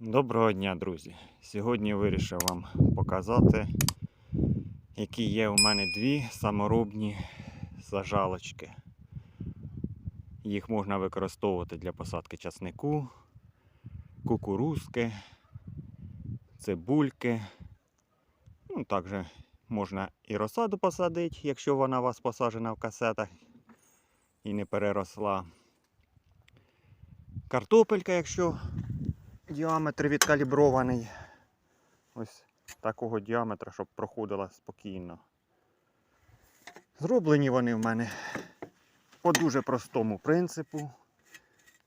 Доброго дня, друзі! Сьогодні вирішив вам показати, які є у мене дві саморобні сажалочки. Їх можна використовувати для посадки часнику, кукурузки, цибульки. Ну, також можна і розсаду посадити, якщо вона у вас посаджена в касетах і не переросла. Картопелька, якщо діаметр відкалібрований. Ось такого діаметра, щоб проходила спокійно. Зроблені вони в мене по дуже простому принципу.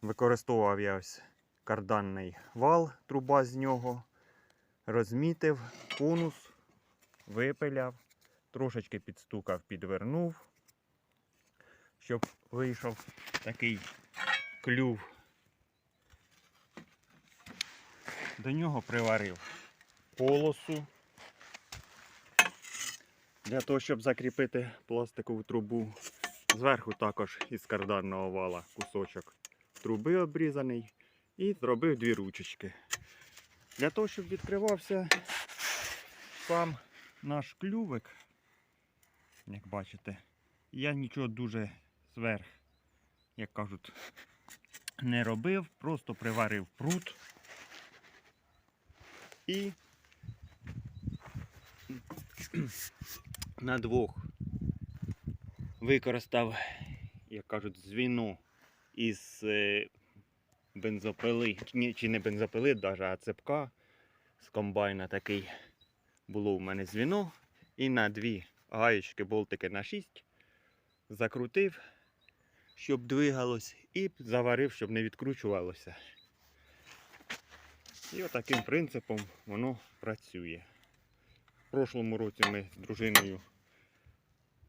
Використовував я ось карданний вал, труба з нього, розмітив конус, випиляв, трошечки підстукав, підвернув, щоб вийшов такий клюв. До нього приварив полосу. Для того, щоб закріпити пластикову трубу. Зверху також із карданного вала кусочок труби обрізаний. І зробив дві ручечки. Для того, щоб відкривався сам наш клювик, як бачите, я нічого дуже зверх, як кажуть, не робив, просто приварив прут. І на двох використав, як кажуть, звіно із е, бензопили, чи не бензопили, навіть, а цепка з комбайна такий було у мене звіно. І на дві гаєчки, болтики на 6 закрутив, щоб двигалось, і заварив, щоб не відкручувалося. І отаким принципом воно працює. В прошлому році ми з дружиною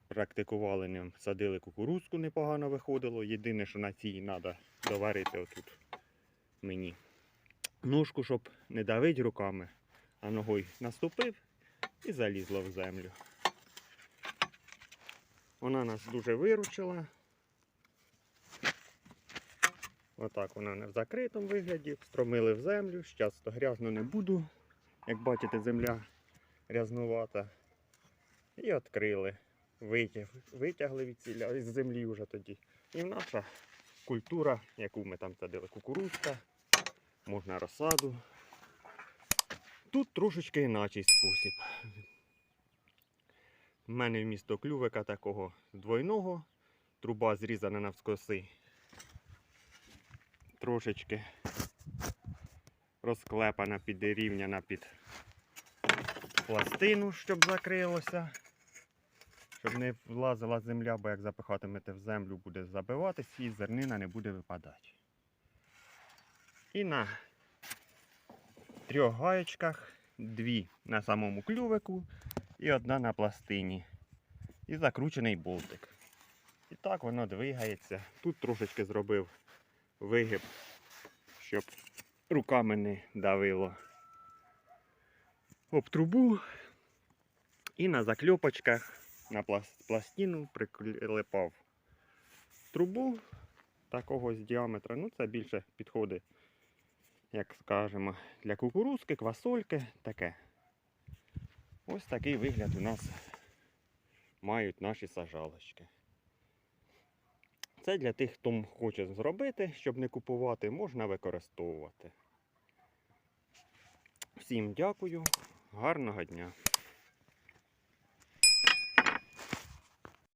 практикували ним, садили кукурузку, непогано виходило. Єдине, що на цій треба доварити отут мені ножку, щоб не давити руками, а ногою наступив і залізла в землю. Вона нас дуже виручила. Отак вона не в закритому вигляді, встромили в землю. Зараз то грязно не буду. Як бачите, земля грязнувата. І відкрили. Витяг, витягли від ціля, з землі вже тоді. І наша культура, яку ми там садили, кукурузка, можна розсаду. Тут трошечки інакший спосіб. У мене вмісто клювика такого двойного, труба зрізана навскоси трошечки розклепана, підрівняна під пластину, щоб закрилося. Щоб не влазила земля, бо як запихатимете в землю, буде забиватись і зернина не буде випадати. І на трьох гаєчках дві на самому клювику і одна на пластині. І закручений болтик. І так воно двигається. Тут трошечки зробив вигиб, щоб руками не давило об трубу. І на закльопочках на пластину прилипав трубу такого з діаметра. Ну, це більше підходить, як скажемо, для кукурузки, квасольки, таке. Ось такий вигляд у нас мають наші сажалочки. Це для тих, хто хоче зробити, щоб не купувати, можна використовувати. Всім дякую, гарного дня!